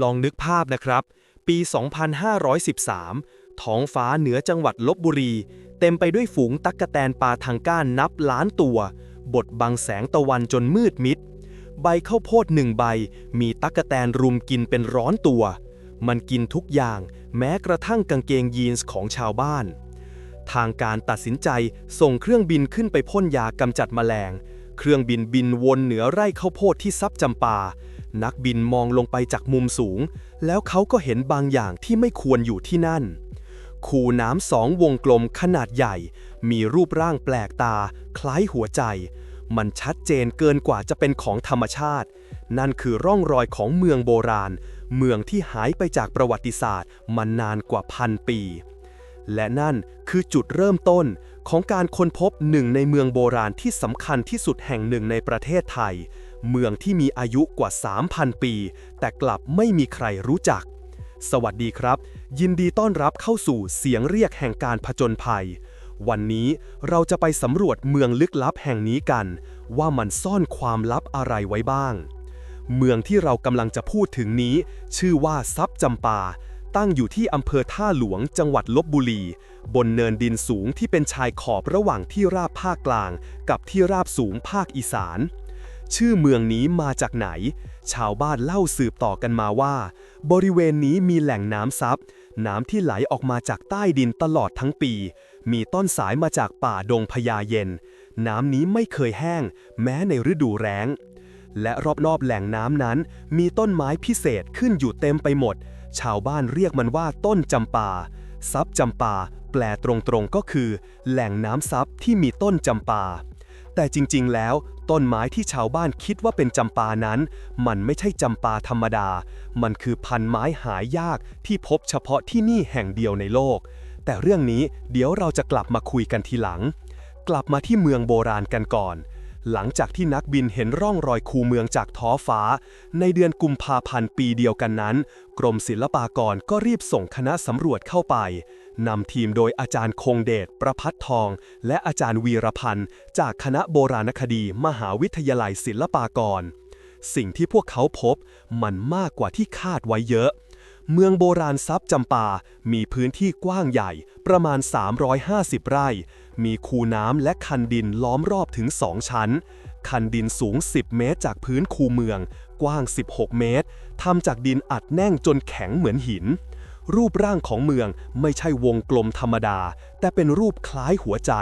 ลองนึกภาพนะครับ ปี 2513 ท้องฟ้าเหนือจังหวัดลบบุรี เต็มไปด้วยฝูงตั๊กแตนปลาทางก้านนับล้านตัว บดบังแสงตะวันจนมืดมิด ใบข้าวโพดหนึ่งใบ มีตั๊กแตนรุมกินเป็นร้อนตัว มันกินทุกอย่าง แม้กระทั่งกางเกงยีนส์ของชาวบ้าน ทางการตัดสินใจส่งเครื่องบินขึ้นไปพ่นยากำจัดแมลง เครื่องบินบินวนเหนือไร่ข้าวโพดที่ซับจำปา นักบินมองลงไปจากมุมสูง แล้วเขาก็เห็นบางอย่างที่ไม่ควรอยู่ที่นั่น คูน้ำสองวงกลมขนาดใหญ่ มีรูปร่างแปลกตา คล้ายหัวใจ มันชัดเจนเกินกว่าจะเป็นของธรรมชาติ นั่นคือร่องรอยของเมืองโบราณ เมืองที่หายไปจากประวัติศาสตร์มานานกว่าพันปี และนั่นคือจุดเริ่มต้นของการค้นพบหนึ่งในเมืองโบราณที่สำคัญที่สุดแห่งหนึ่งในประเทศไทย เมืองที่มีอายุกว่า 3,000 ปี แต่กลับไม่มีใครรู้จัก สวัสดีครับ ยินดีต้อนรับเข้าสู่เสียงเรียกแห่งการผจญภัย วันนี้เราจะไปสำรวจเมืองลึกลับแห่งนี้กัน ว่ามันซ่อนความลับอะไรไว้บ้าง เมืองที่เรากำลังจะพูดถึงนี้ ชื่อว่าซับจำปา ตั้งอยู่ที่อำเภอท่าหลวงจังหวัดลบบุรี บนเนินดินสูงที่เป็นชายขอบระหว่างที่ราบภาคกลาง กับที่ราบสูงภาคอีสาน ชื่อเมืองนี้มาจากไหน ชาวบ้านเล่าสืบต่อกันมาว่า บริเวณนี้มีแหล่งน้ำซับ น้ำที่ไหลออกมาจากใต้ดินตลอดทั้งปี มีต้นสายมาจากป่าดงพญาเย็น น้ำนี้ไม่เคยแห้ง แม้ในฤดูแล้งและรอบๆแหล่งน้ำนั้น มีต้นไม้พิเศษขึ้นอยู่เต็มไปหมด ชาวบ้านเรียกมันว่าต้นจำปาซับจำปา แปลตรงๆก็คือ แหล่งน้ำซับที่มีต้นจำปา แต่จริงๆ แล้ว ต้นไม้ที่ชาวบ้านคิดว่าเป็นจำปานั้น มันไม่ใช่จำปาธรรมดา มันคือพันไม้หายากที่พบเฉพาะที่นี่แห่งเดียวในโลก แต่เรื่องนี้เดี๋ยวเราจะกลับมาคุยกันทีหลัง กลับมาที่เมืองโบราณกันก่อน หลังจากที่นักบินเห็นร่องรอยคูเมืองจากท้อฟ้า ในเดือนกุมภาพันธ์ปีเดียวกันนั้น กรมศิลปากรก็รีบส่งคณะสำรวจเข้าไปนำทีมโดยอาจารย์คงเดช ประพัฒทอง และอาจารย์วีรพันธ์ จากคณะโบราณคดี มหาวิทยาลัยศิลปากร สิ่งที่พวกเขาพบมันมากกว่าที่คาดไว้เยอะ เมืองโบราณทรัพย์จำปา มีพื้นที่กว้างใหญ่ประมาณ 350 ไร่ มีคูน้ำและคันดินล้อมรอบถึง 2 ชั้น คันดินสูง 10 เมตรจากพื้นคูเมือง กว้าง 16 เมตรทำจากดินอัดแน่งจนแข็งเหมือนหิน รูปร่างของเมืองไม่ใช่วงกลมธรรมดา แต่เป็นรูปคล้ายหัวใจ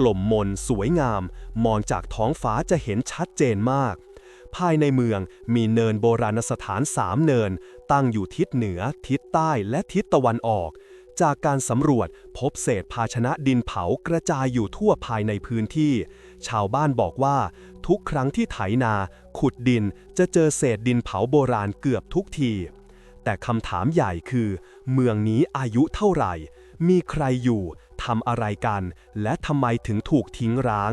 กลมมน สวยงาม มองจากท้องฟ้าจะเห็นชัดเจนมากภายในเมืองมีเนินโบราณสถานสามเนิน ตั้งอยู่ทิศเหนือ ทิศใต้และทิศตะวันออก จากการสำรวจพบเศษภาชนะดินเผากระจายอยู่ทั่วภายในพื้นที่ ชาวบ้านบอกว่า ทุกครั้งที่ไถนา ขุดดินจะเจอเศษดินเผาโบราณเกือบทุกที แต่คำถามใหญ่คือ เมืองนี้อายุเท่าไหร่ มีใครอยู่ทำอะไรกัน และทำไมถึงถูกทิ้งร้าง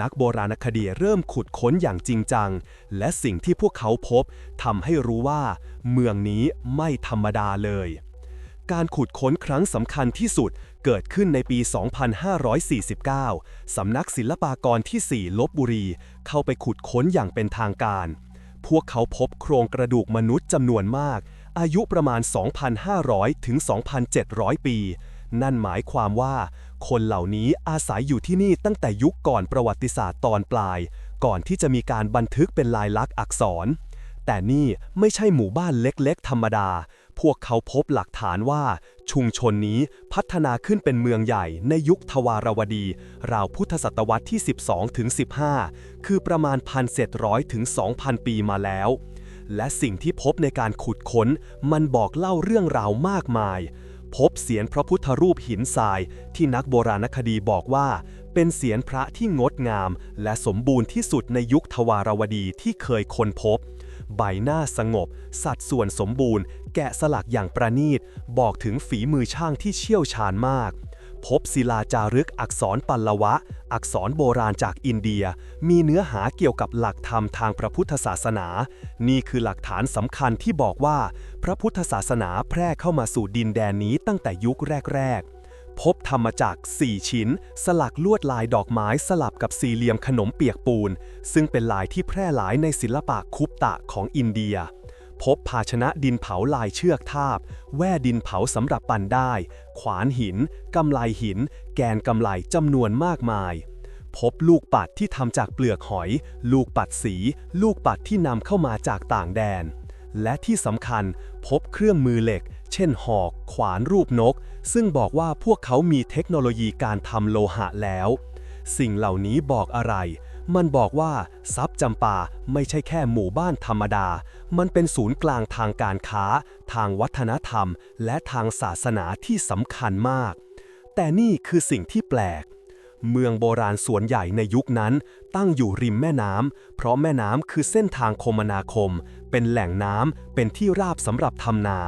นักโบราณคดีเริ่มขุดค้นอย่างจริงจัง และสิ่งที่พวกเขาพบทำให้รู้ว่า เมืองนี้ไม่ธรรมดาเลย การขุดค้นครั้งสำคัญที่สุดเกิดขึ้นในปี 2549 สำนักศิลปากรที่ 4 ลบบุรี เข้าไปขุดค้นอย่างเป็นทางการ พวกเขาพบโครงกระดูกมนุษย์จำนวนมาก อายุประมาณ 2,500 ถึง 2,700 ปี นั่นหมายความว่า คนเหล่านี้อาศัยอยู่ที่นี่ตั้งแต่ยุคก่อนประวัติศาสตร์ตอนปลาย ก่อนที่จะมีการบันทึกเป็นลายลักษณ์อักษร แต่นี่ไม่ใช่หมู่บ้านเล็กๆ ธรรมดา พวกเขาพบหลักฐานว่า ชุมชนนี้พัฒนาขึ้นเป็นเมืองใหญ่ในยุคทวารวดี ราวพุทธศตวรรษที่ 12ถึง15 คือประมาณ 1,700ถึง2,000 ปีมาแล้ว และสิ่งที่พบในการขุดค้น มันบอกเล่าเรื่องราวมากมาย พบเสียนพระพุทธรูปหินทราย ที่นักโบราณคดีบอกว่า เป็นเสียนพระที่งดงาม และสมบูรณ์ที่สุดในยุคทวารวดีที่เคยค้นพบ ใบหน้าสงบ สัดส่วนสมบูรณ์ แกะสลักอย่างประณีต บอกถึงฝีมือช่างที่เชี่ยวชาญมาก พบศิลาจารึกอักษรปัลลวะ อักษรโบราณจากอินเดีย มีเนื้อหาเกี่ยวกับหลักธรรมทางพระพุทธศาสนา นี่คือหลักฐานสำคัญที่บอกว่า พระพุทธศาสนาแพร่เข้ามาสู่ดินแดนนี้ตั้งแต่ยุคแรก ๆ พบธรรมจักร4ชิ้น สลักลวดลายดอกไม้สลับกับสี่เหลี่ยมขนมเปียกปูน ซึ่งเป็นลายที่แพร่หลายในศิลปะคุปตะของอินเดียพพบภาชนะดินเผาลายเชือกทาบ แว่ดินเผาสำหรับปั่นได้ ขวานหิน กำไลหิน แกนกำไลจำนวนมากมาย พบลูกปัดที่ทำจากเปลือกหอย ลูกปัดสี ลูกปัดที่นำเข้ามาจากต่างแดน และที่สำคัญพบเครื่องมือเหล็ก เช่นหอก ขวานรูปนก ซึ่งบอกว่าพวกเขามีเทคโนโลยีการทำโลหะแล้ว สิ่งเหล่านี้บอกอะไร มันบอกว่าทรัพย์จำปาไม่ใช่แค่หมู่บ้านธรรมดา มันเป็นศูนย์กลางทางการค้า ทางวัฒนธรรม และทางศาสนาที่สำคัญมาก แต่นี่คือสิ่งที่แปลกเมืองโบราณส่วนใหญ่ในยุคนั้น ตั้งอยู่ริมแม่น้ำ เพราะแม่น้ำคือเส้นทางคมนาคม เป็นแหล่งน้ำ เป็นที่ราบสำหรับทำนา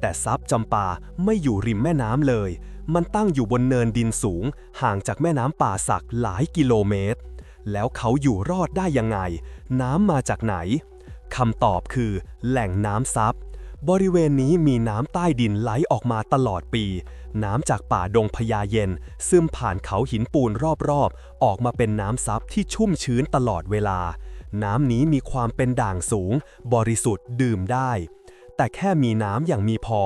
แต่ทรัพย์จำปาไม่อยู่ริมแม่น้ำเลย มันตั้งอยู่บนเนินดินสูง ห่างจากแม่น้ำป่าสักหลายกิโลเมตร แล้วเขาอยู่รอดได้ยังไง น้ำมาจากไหนคำตอบคือ แหล่งน้ำซับบริเวณนี้มีน้ำใต้ดินไหลออกมาตลอดปี น้ำจากป่าดงพญาเย็น ซึมผ่านเขาหินปูนรอบๆ ออกมาเป็นน้ำซับที่ชุ่มชื้นตลอดเวลา น้ำนี้มีความเป็นด่างสูง บริสุทธิ์ดื่มได้ แต่แค่มีน้ำอย่างมีพอ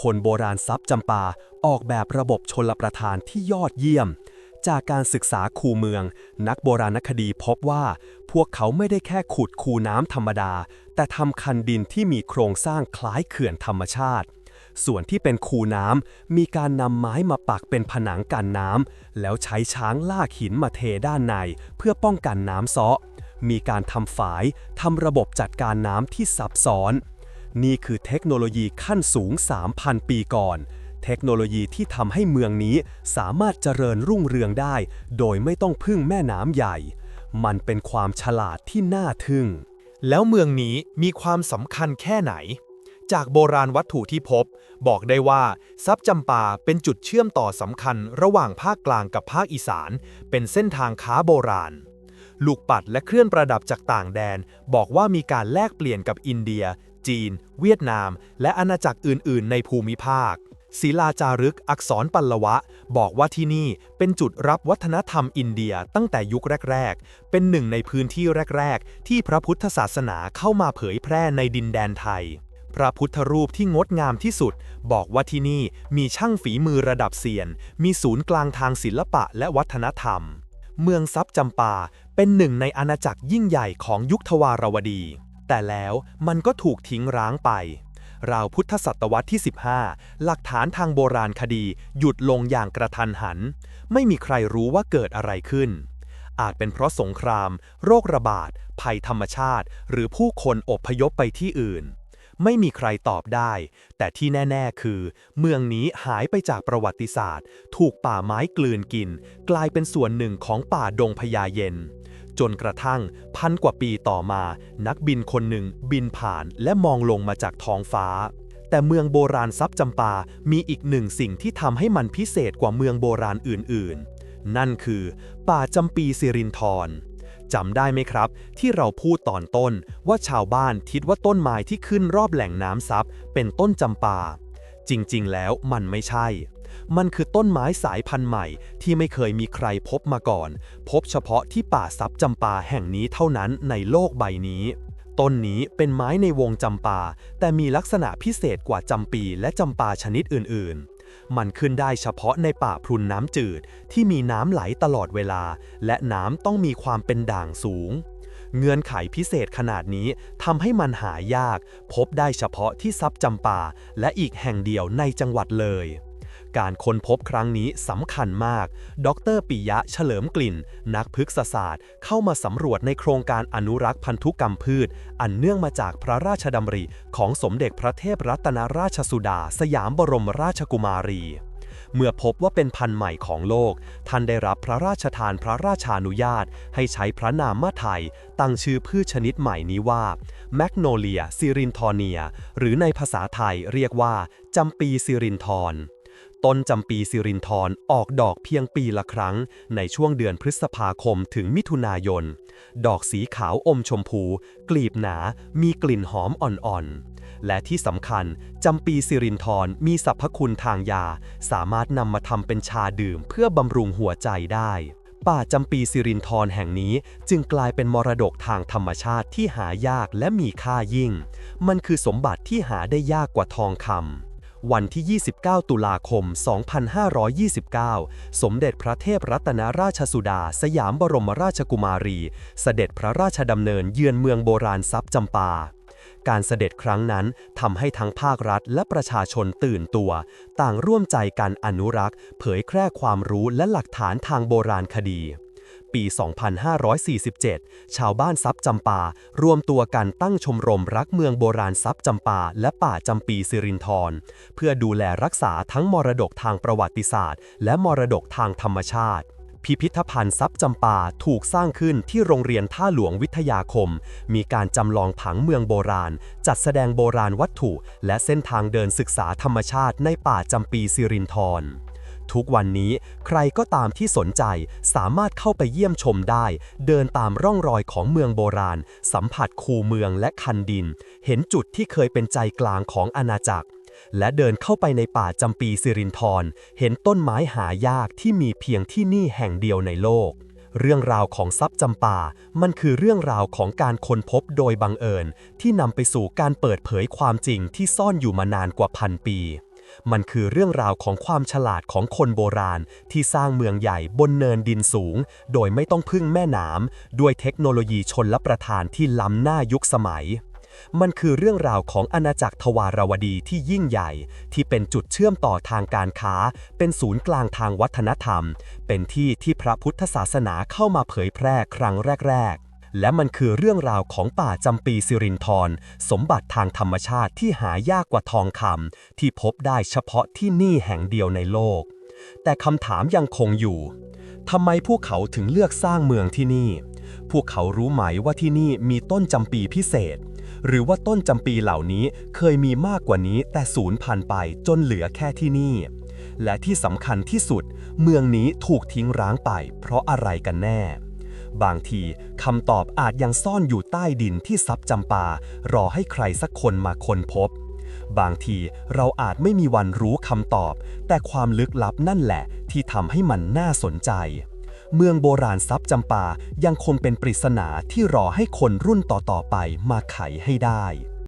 คนโบราณทรัพย์จำปาออกแบบระบบชนลประทานที่ยอดเยี่ยม จากการศึกษาคูเมือง นักโบราณคดีพบว่า พวกเขาไม่ได้แค่ขุดคูน้ำธรรมดา แต่ทำคันดินที่มีโครงสร้างคล้ายเขื่อนธรรมชาติ ส่วนที่เป็นคูน้ำมีการนำไม้มาปักเป็นผนังกันน้ำแล้วใช้ช้างลากหินมาเทด้านในเพื่อป้องกันน้ำซาะมีการทำฝายทำระบบจัดการน้ำที่ซับซ้อน นี่คือเทคโนโลยีขั้นสูง 3,000 ปีก่อน เทคโนโลยีที่ทำให้เมืองนี้สามารถเจริญรุ่งเรืองได้ โดยไม่ต้องพึ่งแม่น้ำใหญ่ มันเป็นความฉลาดที่น่าทึ่ง แล้วเมืองนี้มีความสำคัญแค่ไหน จากโบราณวัตถุที่พบ บอกได้ว่าทรัพย์จำปาเป็นจุดเชื่อมต่อสำคัญระหว่างภาคกลางกับภาคอีสาน เป็นเส้นทางค้าโบราณลูกปัดและเครื่องประดับจากต่างแดน บอกว่ามีการแลกเปลี่ยนกับอินเดีย จีน เวียดนาม และอาณาจักรอื่น ๆ ในภูมิภาค ศิลาจารึกอักษรปัลลวะ บอกว่าที่นี่เป็นจุดรับวัฒนธรรมอินเดียตั้งแต่ยุคแรก ๆ เป็นหนึ่งในพื้นที่แรก ๆ ที่พระพุทธศาสนาเข้ามาเผยแพร่ในดินแดนไทย พระพุทธรูปที่งดงามที่สุด บอกว่าที่นี่มีช่างฝีมือระดับเซียน มีศูนย์กลางทางศิลปะและวัฒนธรรมเมืองทรัพย์จำปาเป็นหนึ่งในอาณาจักรยิ่งใหญ่ของยุคทวารวดี แต่แล้วมันก็ถูกทิ้งร้างไป ราวพุทธศตวรรษที่ 15 หลักฐานทางโบราณคดีหยุดลงอย่างกระทันหัน ไม่มีใครรู้ว่าเกิดอะไรขึ้น อาจเป็นเพราะสงคราม โรคระบาด ภัยธรรมชาติ หรือผู้คนอบพยพไปที่อื่น ไม่มีใครตอบได้ แต่ที่แน่ ๆ คือ เมืองนี้หายไปจากประวัติศาสตร์ ถูกป่าไม้กลืนกิน กลายเป็นส่วนหนึ่งของป่าดงพญาเย็น จนกระทั่งพันกว่าปีต่อมา นักบินคนหนึ่งบินผ่านและมองลงมาจากท้องฟ้า แต่เมืองโบราณทรัพย์จำปา มีอีกหนึ่งสิ่งที่ทำให้มันพิเศษกว่าเมืองโบราณอื่นๆ นั่นคือ ป่าจำปีสิรินธรจำได้ไหมครับ ที่เราพูดตอนต้นว่าชาวบ้านคิดว่าต้นไม้ที่ขึ้นรอบแหล่งน้ำซับเป็นต้นจำปา จริงๆ แล้วมันไม่ใช่ มันคือต้นไม้สายพันธุ์ใหม่ ที่ไม่เคยมีใครพบมาก่อน พบเฉพาะที่ป่าซับจำปาแห่งนี้เท่านั้นในโลกใบนี้ต้นนี้เป็นไม้ในวงจำปา แต่มีลักษณะพิเศษกว่าจำปีและจำปาชนิดอื่นๆ มันขึ้นได้เฉพาะในป่าพรุนน้ำจืด ที่มีน้ำไหลตลอดเวลา และน้ำต้องมีความเป็นด่างสูง เงื่อนไขพิเศษขนาดนี้ทำให้มันหายาก พบได้เฉพาะที่ซับจำปา และอีกแห่งเดียวในจังหวัดเลย การค้นพบครั้งนี้สำคัญมาก ดรปิยะเฉลิมกลิ่น นักพฤกษศาสตร์ เข้ามาสำรวจในโครงการอนุรักษ์พันธุกรรมพืช อันเนื่องมาจากพระราชดำริของสมเด็จพระเทพรัตนราชสุดา สยามบรมราชกุมารีเมื่อพบว่าเป็นพันธุ์ใหม่ของโลก ท่านได้รับพระราชทานพระราชานุญาต ให้ใช้พระนามมาไทย ตั้งชื่อพืชชนิดใหม่นี้ว่าแมกโนเลียซิรินทอเนีย หรือในภาษาไทยเรียกว่าจำปีซิรินทร ต้นจำปีซิรินทรออกดอกเพียงปีละครั้ง ในช่วงเดือนพฤษภาคมถึงมิถุนายน ดอกสีขาวอมชมพู กลีบหนา มีกลิ่นหอมอ่อนๆ และที่สำคัญจำปีซิรินทรมีสรรพคุณทางยา สามารถนำมาทำเป็นชาดื่มเพื่อบำรุงหัวใจได้ป่าจำปีสิรินธรแห่งนี้จึงกลายเป็นมรดกทางธรรมชาติที่หายากและมีค่ายิ่ง มันคือสมบัติที่หาได้ยากกว่าทองคำ วันที่ 29 ตุลาคม 2529 สมเด็จพระเทพรัตนราชสุดา สยามบรมราชกุมารี เสด็จพระราชดำเนินเยือนเมืองโบราณทรัพย์จำปา การเสด็จครั้งนั้นทำให้ทั้งภาครัฐและประชาชนตื่นตัว ต่างร่วมใจกันอนุรักษ์ เผยแพร่ความรู้และหลักฐานทางโบราณคดี ปี 2547 ชาวบ้านทรัพย์จำปา รวมตัวกันตั้งชมรมรักเมืองโบราณทรัพย์จำปา และป่าจำปีสิรินธรเพื่อดูแลรักษาทั้งมรดกทางประวัติศาสตร์ และมรดกทางธรรมชาติพิพิธภัณฑ์ทรัพย์จำปาถูกสร้างขึ้นที่โรงเรียนท่าหลวงวิทยาคม มีการจำลองผังเมืองโบราณ จัดแสดงโบราณวัตถุ และเส้นทางเดินศึกษาธรรมชาติในป่าจำปีสิรินธร ทุกวันนี้ ใครก็ตามที่สนใจสามารถเข้าไปเยี่ยมชมได้ เดินตามร่องรอยของเมืองโบราณ สัมผัสคูเมืองและคันดิน เห็นจุดที่เคยเป็นใจกลางของอาณาจักร และเดินเข้าไปในป่าจำปีสิรินธรเห็นต้นไม้หายากที่มีเพียงที่นี่แห่งเดียวในโลกเรื่องราวของทรัพย์จำปา มันคือเรื่องราวของการค้นพบโดยบังเอิญ ที่นำไปสู่การเปิดเผยความจริงที่ซ่อนอยู่มานานกว่าพันปี มันคือเรื่องราวของความฉลาดของคนโบราณ ที่สร้างเมืองใหญ่บนเนินดินสูง โดยไม่ต้องพึ่งแม่น้ำด้วยเทคโนโลยีชนละประทานที่ล้ำหน้ายุคสมัย มันคือเรื่องราวของอาณาจักรทวารวดีที่ยิ่งใหญ่ ที่เป็นจุดเชื่อมต่อทางการค้า เป็นศูนย์กลางทางวัฒนธรรม เป็นที่ที่พระพุทธศาสนาเข้ามาเผยแพร่ครั้งแรก และมันคือเรื่องราวของป่าจำปีสิรินธรสมบัติทางธรรมชาติที่หายากกว่าทองคำที่พบได้เฉพาะที่นี่แห่งเดียวในโลก แต่คำถามยังคงอยู่ทำไมพวกเขาถึงเลือกสร้างเมืองที่นี่ พวกเขารู้ไหมว่าที่นี่มีต้นจำปีพิเศษ หรือว่าต้นจำปีเหล่านี้เคยมีมากกว่านี้แต่สูญพันธุ์ไปจนเหลือแค่ที่นี่ และที่สำคัญที่สุด เมืองนี้ถูกทิ้งร้างไป เพราะอะไรกันแน่ บางทีคำตอบอาจยังซ่อนอยู่ใต้ดินที่ซับจำปา รอให้ใครสักคนมาค้นพบ บางทีเราอาจไม่มีวันรู้คำตอบ แต่ความลึกลับนั่นแหละ ที่ทำให้มันน่าสนใจ เมืองโบราณซับจำปายังคงเป็นปริศนาที่รอให้คนรุ่นต่อๆไปมาไขให้ได้